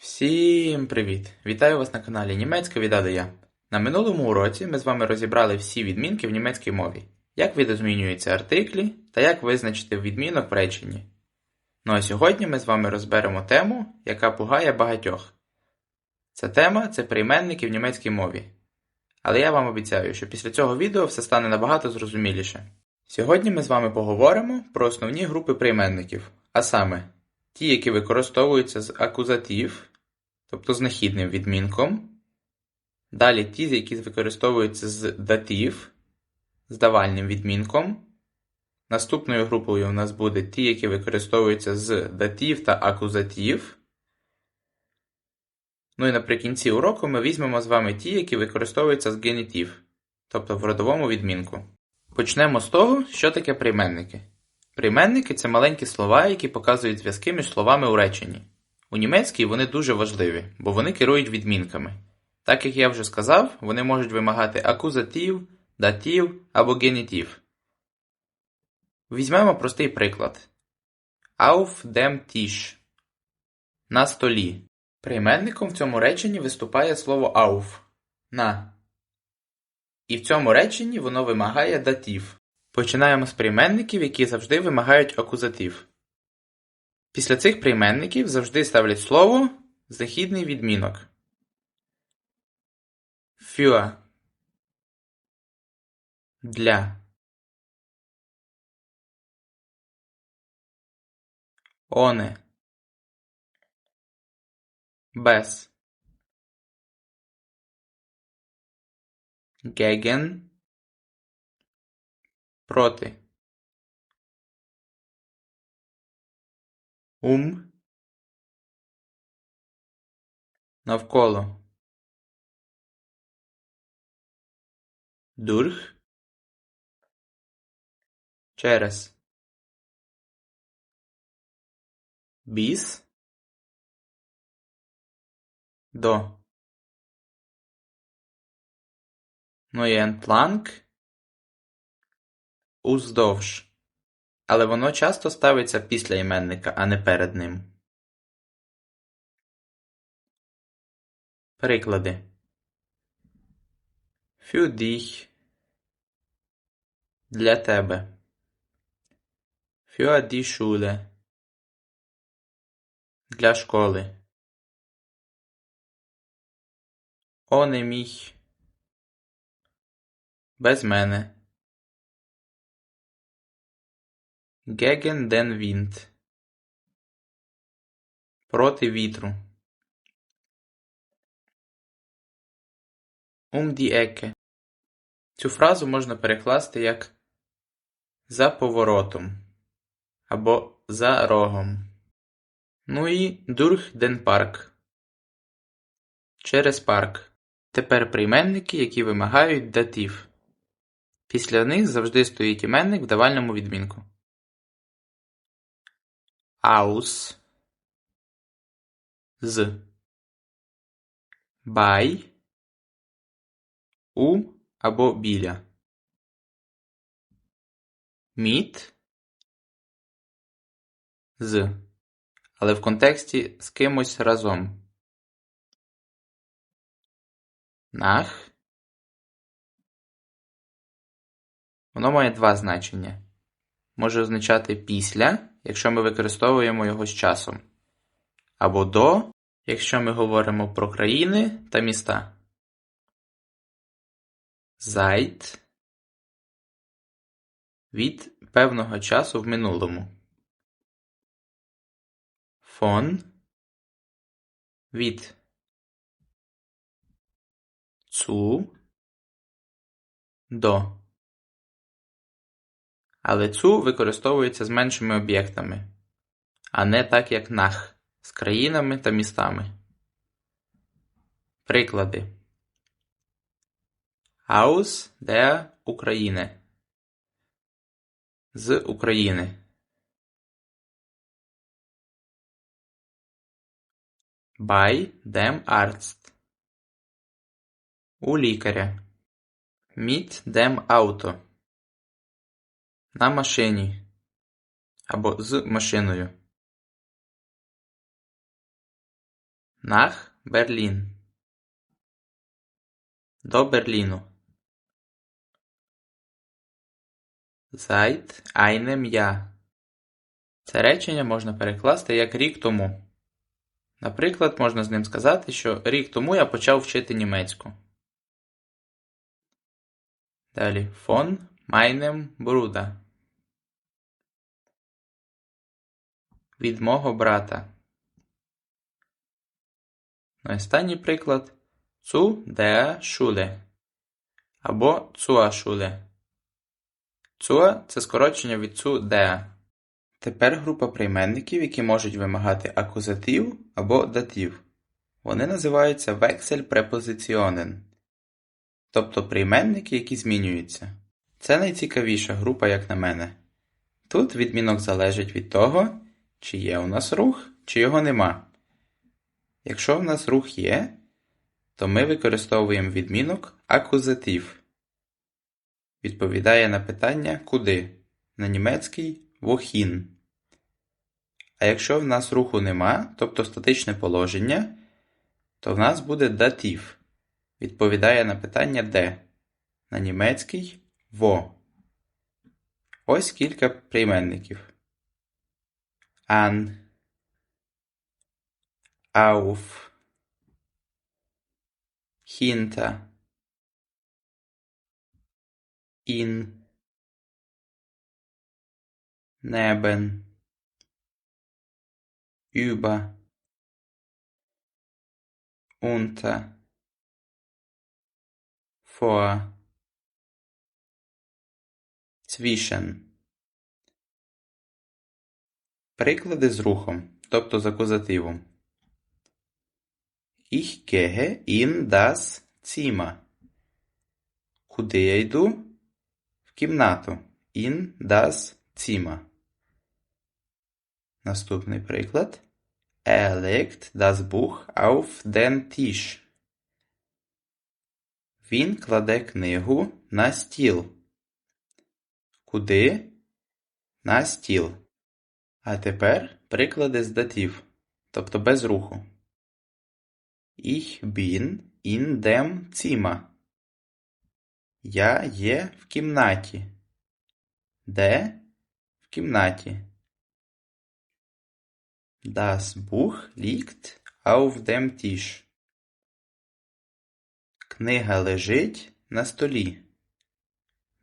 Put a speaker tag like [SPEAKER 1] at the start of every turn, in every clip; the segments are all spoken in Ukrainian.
[SPEAKER 1] Всім привіт! Вітаю вас на каналі Німецька від Я. На минулому уроці ми з вами розібрали всі відмінки в німецькій мові, як видозмінюються артиклі та як визначити відмінок в реченні. Ну а сьогодні ми з вами розберемо тему, яка пугає багатьох. Ця тема це прийменники в німецькій мові. Але я вам обіцяю, що після цього відео все стане набагато зрозуміліше. Сьогодні ми з вами поговоримо про основні групи прийменників, а саме ті, які використовуються з акузатив, тобто з нахідним відмінком. Далі ті, які використовуються з датив, з давальним відмінком. Наступною групою у нас буде ті, які використовуються з датив та акузатив. Ну і наприкінці уроку ми візьмемо з вами ті, які використовуються з генітив, тобто в родовому відмінку. Почнемо з того, що таке прийменники. Прийменники це маленькі слова, які показують зв'язки між словами у реченні. У німецькій вони дуже важливі, бо вони керують відмінками. Так як я вже сказав, вони можуть вимагати акузатив, датив або генітив. Візьмемо простий приклад. Auf dem Tisch. На столі. Прийменником в цьому реченні виступає слово auf на. І в цьому реченні воно вимагає датив. Починаємо з прийменників, які завжди вимагають акузатив. Після цих прийменників завжди ставлять слово західний відмінок. Für для. Ohne без Gegen проти Ум навколо. Durch через Bis до. Ну і entlang уздовж, але воно часто ставиться після іменника, а не перед ним. Приклади. Dich для тебе. Schule для школи. Mich без мене. Gegen den Wind проти вітру. Um die Ecke Цю фразу можна перекласти як за поворотом або за рогом. Ну і durch den Park через парк. Тепер прийменники, які вимагають датив. Після них завжди стоїть іменник в давальному відмінку. Aus з bei у або біля. Mit з, але в контексті з кимось разом. Nach Воно має два значення. Може означати після, якщо ми використовуємо його з часом, або до, якщо ми говоримо про країни та міста. Seit від певного часу в минулому. Von від zu до. Але цу використовується з меншими об'єктами, а не так як нах з країнами та містами. Приклади Aus der Ukraine з України. Bei dem Arzt у лікаря. Mit dem Auto на машині або з машиною. Nach Berlin. До Берліну. Seit einem Jahr. Це речення можна перекласти як рік тому. Наприклад, можна з ним сказати, що рік тому я почав вчити німецьку. Далі von meinem Bruder. Від мого брата. Ну, останній приклад zu der Schule або zur Schule. Zur – це скорочення від zu der. Тепер група прийменників, які можуть вимагати акузатив або датив. Вони називаються вексель-препозиціонен, тобто прийменники, які змінюються. Це найцікавіша група, як на мене. Тут відмінок залежить від того, чи є у нас рух, чи його нема. Якщо в нас рух є, то ми використовуємо відмінок акузатив. Відповідає на питання куди? На німецький wohin. А якщо в нас руху нема, тобто статичне положення, то в нас буде датив. Відповідає на питання де? На німецький wo. Ось кілька прийменників. An, auf, hinter, in, neben, über, unter, vor, Zwischen. Приклади з рухом, тобто з акузативом. Ich gehe in das Zimmer. Куди я йду? В кімнату. In das Zimmer. Наступний приклад. Er legt das Buch auf den Tisch. Він кладе книгу на стіл. Куди? На стіл. А тепер приклади з датів, тобто без руху. Ich bin in dem Zimmer. Я є в кімнаті. Де? В кімнаті. Das Buch liegt auf dem Tisch. Книга лежить на столі.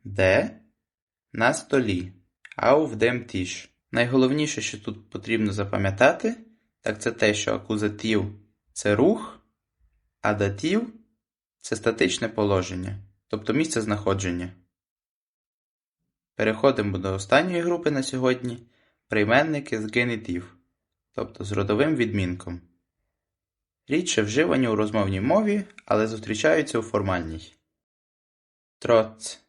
[SPEAKER 1] Де? На столі. Auf dem Tisch. Найголовніше, що тут потрібно запам'ятати, так це те, що акузатив це рух, а датив це статичне положення, тобто місце знаходження. Переходимо до останньої групи на сьогодні прийменники з генітив, тобто з родовим відмінком. Рідше вживані у розмовній мові, але зустрічаються у формальній. Троц.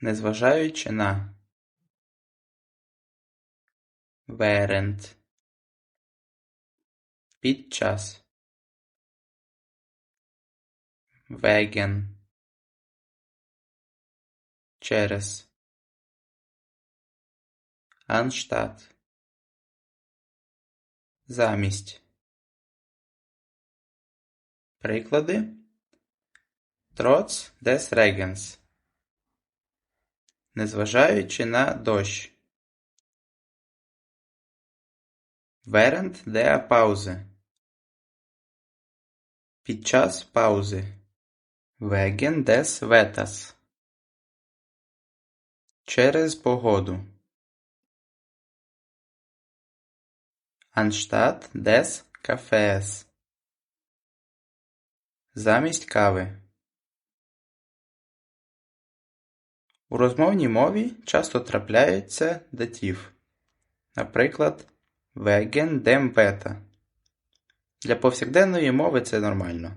[SPEAKER 1] Незважаючи на Während під час wegen через anstatt замість Приклади Trotz des Regens Незважаючи на дощ Während der Pause. Під час паузи. Wegen des Wetters. Через погоду. Anstatt des Kaffees. Замість кави. У розмовній мові часто трапляється датів. Наприклад, Wegen dem Wetter. Для повсякденної мови це нормально.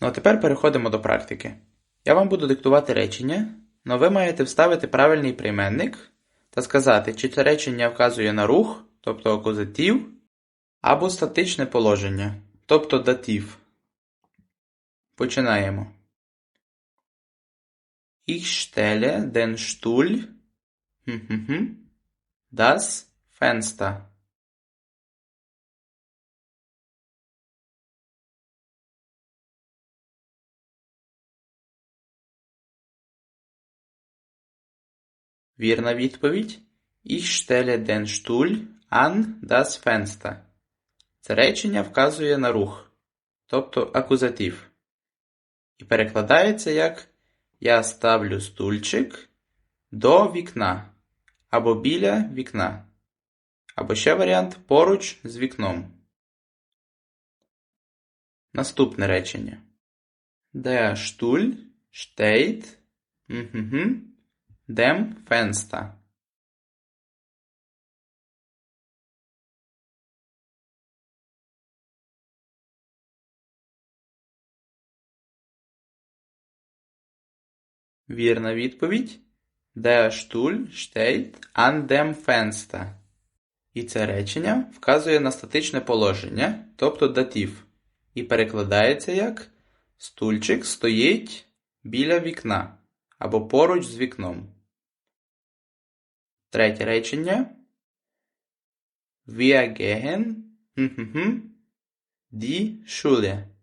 [SPEAKER 1] Ну а тепер переходимо до практики. Я вам буду диктувати речення, але ви маєте вставити правильний прийменник та сказати, чи це речення вказує на рух, тобто акузатив, або статичне положення, тобто датив. Починаємо. Ich stelle den Stuhl hm, hm, hm. das Fenster. Вірна відповідь. Ich stelle den Stuhl an das Fenster. Це речення вказує на рух, тобто акузатив, і перекладається як я ставлю стульчик до вікна або біля вікна. Або ще варіант поруч з вікном. Наступне речення. Der Stuhl steht dem Fenster. Вірна відповідь. Der Stuhl steht an dem Fenster. І це речення вказує на статичне положення, тобто датів, і перекладається як Стульчик стоїть біля вікна або поруч з вікном. Третє речення. Wir gehen die Schule.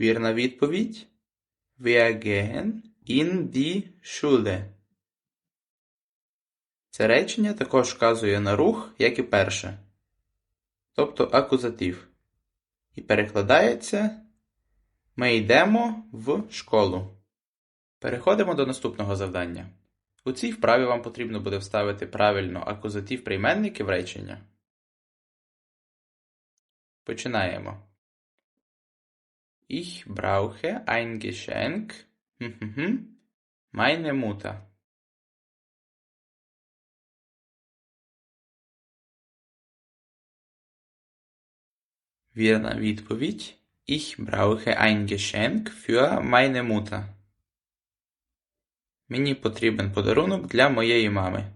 [SPEAKER 1] Вірна відповідь. Wir gehen in die Schule. Це речення також вказує на рух, як і перше, тобто акузатив. І перекладається Ми йдемо в школу. Переходимо до наступного завдання. У цій вправі вам потрібно буде вставити правильно акузатив прийменники в речення. Починаємо. Ich brauche ein Geschenk. Meine Mutter. Вірна відповідь. Ich brauche ein Geschenk für meine Mutter. Мені потрібен подарунок для моєї мами.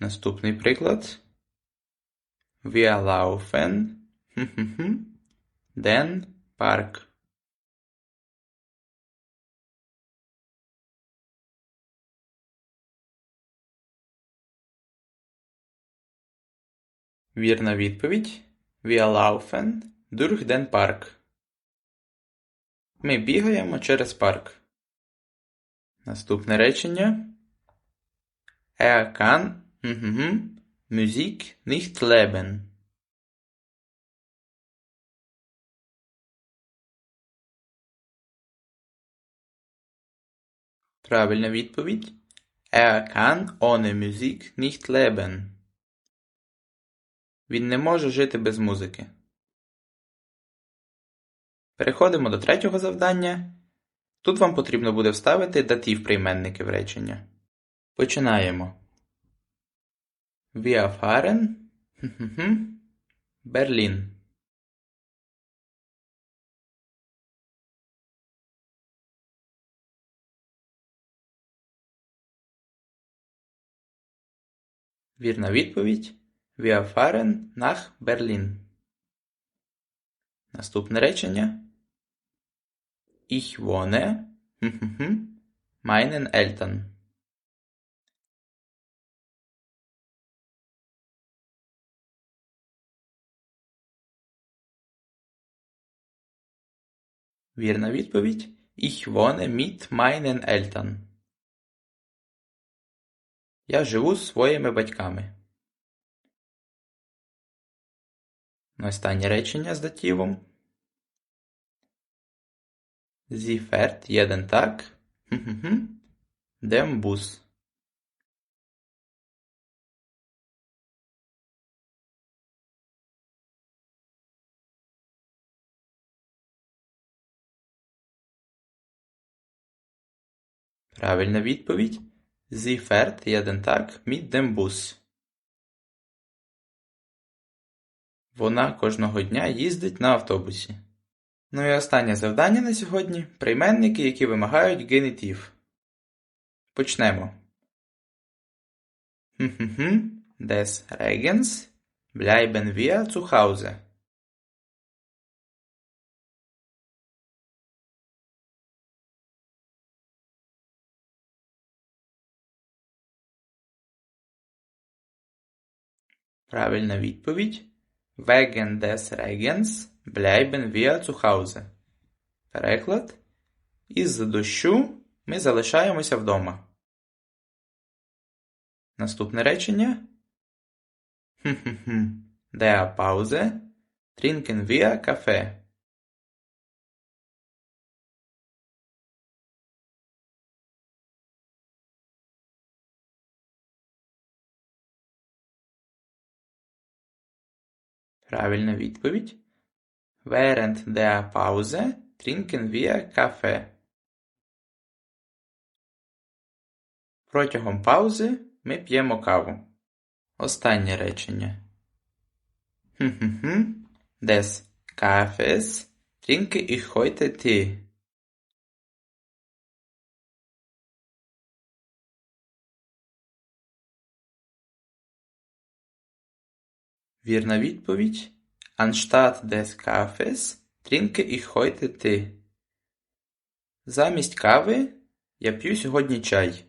[SPEAKER 1] Наступний приклад. Wir laufen den Park. Вірна відповідь. Wir laufen durch den Park. Ми бігаємо через парк. Наступне речення. Er kann Musik nicht leben. Правильна відповідь. Er kann ohne Musik nicht leben. Він не може жити без музики. Переходимо до третього завдання. Тут вам потрібно буде вставити датів прийменники в речення. Починаємо. Wir fahren Berlin. Вірна відповідь Wir fahren nach Berlin. Наступне речення. Ich wohne meinen Eltern. Вірна відповідь. Ich wohne mit meinen Eltern. Я живу з своїми батьками. Останнє речення з дативом. Sie fährt jeden Tag dem. Правильна відповідь. Sie fährt jeden Tag mit dem Bus. Вона кожного дня їздить на автобусі. Ну і останнє завдання на сьогодні прийменники, які вимагають генетив. Почнемо. Des Regens bleiben wir zu Hause. Правильна відповідь. Wegen des Regens bleiben wir zu Hause. Переклад. Із-за дощу ми залишаємося вдома. Наступне речення. Хм-хм-хм. Der Pause trinken wir Kaffee. Правильна відповідь. Während der Pause trinken wir Kaffee. Протягом паузи ми п'ємо каву. Останнє речення. Des Kaffees trinke ich heute Tee. Вірна відповідь. Anstatt des Kaffees trinke ich heute Tee. Замість кави я п'ю сьогодні чай.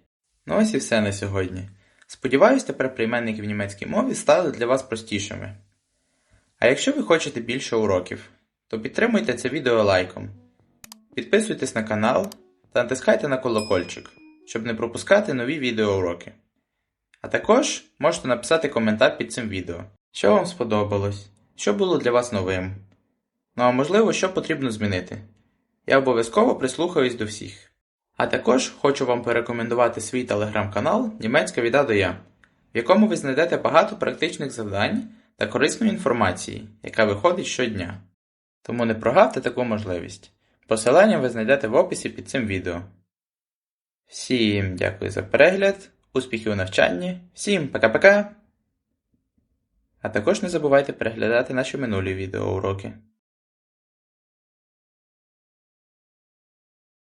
[SPEAKER 1] Ну ось і все на сьогодні. Сподіваюсь, тепер прийменники в німецькій мові стали для вас простішими. А якщо ви хочете більше уроків, то підтримуйте це відео лайком. Підписуйтесь на канал та натискайте на колокольчик, щоб не пропускати нові відеоуроки. А також можете написати коментар під цим відео, що вам сподобалось, що було для вас новим. Ну а можливо, що потрібно змінити. Я обов'язково прислухаюсь до всіх. А також хочу вам порекомендувати свій телеграм-канал Німецька від А до Я, в якому ви знайдете багато практичних завдань та корисної інформації, яка виходить щодня. Тому не прогавте таку можливість. Посилання ви знайдете в описі під цим відео. Всім дякую за перегляд, успіхів у навчанні, всім пока-пока! А також не забувайте переглядати наші минулі відеоуроки.